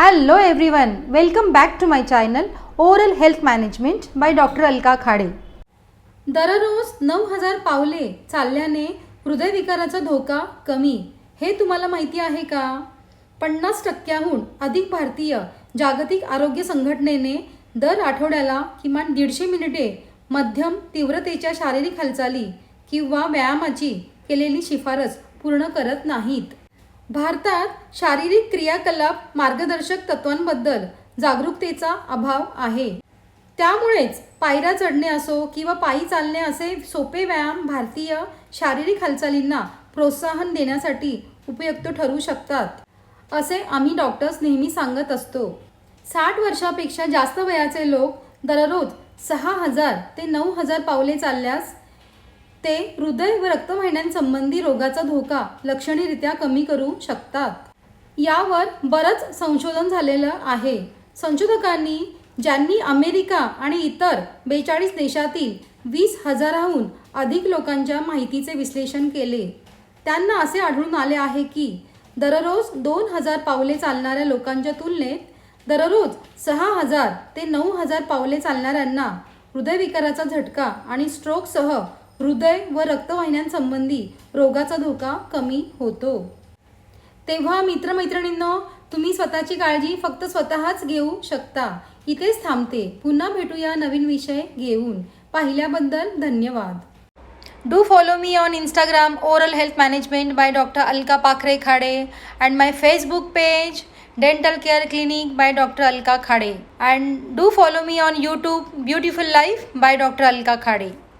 Hello everyone welcome back to my channel oral health management by doctor Alka Khade दररोज नऊ हजार पावले चालल्याने हृदयविकाराचा धोका कमी हे तुम्हाला माहिती आहे का? पन्नास टक्क्याहून अधिक भारतीय जागतिक आरोग्य संघटनेने दर आठवड्याला किमान दीडशे मिनिटे मध्यम तीव्रतेच्या शारीरिक हालचाली किंवा व्यायामाची केलेली शिफारस पूर्ण करत नाहीत. भारतात शारीरिक क्रियाकलाप मार्गदर्शक तत्वांबद्दल जागरूकतेचा अभाव आहे. त्यामुळेच पायऱ्या चढणे असो किंवा पायी चालणे असे सोपे व्यायाम भारतीय शारीरिक हालचालींना प्रोत्साहन देण्यासाठी उपयुक्त ठरू शकतात असे आम्ही डॉक्टर्स नेहमी सांगत असतो. साठ वर्षापेक्षा जास्त वयाचे लोक दररोज सहा हजार ते नऊ हजार पावले चालल्यास ते हृदय व रक्तवाहिन्यांसंबंधी रोगाचा धोका लक्षणीयरित्या कमी करू शकतात. यावर बरंच संशोधन झालेलं आहे. संशोधकांनी ज्यांनी अमेरिका आणि इतर बेचाळीस देशातील वीस हजाराहून अधिक लोकांच्या माहितीचे विश्लेषण केले. त्यांना असे आढळून आले आहे की दररोज दोन हजार पावले चालणाऱ्या लोकांच्या तुलनेत दररोज सहा हजार ते नऊ हजार पावले चालणाऱ्यांना हृदयविकाराचा झटका आणि स्ट्रोकसह हृदय व रक्तवाहिन्यांसंबंधी रोगाचा धोका कमी होतो. तेव्हा मित्रमैत्रिणींनो तुम्ही स्वतःची काळजी फक्त स्वतःच घेऊ शकता. इथेच थांबते. पुन्हा भेटूया नवीन विषय घेऊन. पाहिल्याबद्दल धन्यवाद. Do follow me on Instagram oral health management by doctor Alka Pakhare Khade and my Facebook page dental care clinic by doctor Alka Khade and do follow me on YouTube beautiful life by doctor Alka Khade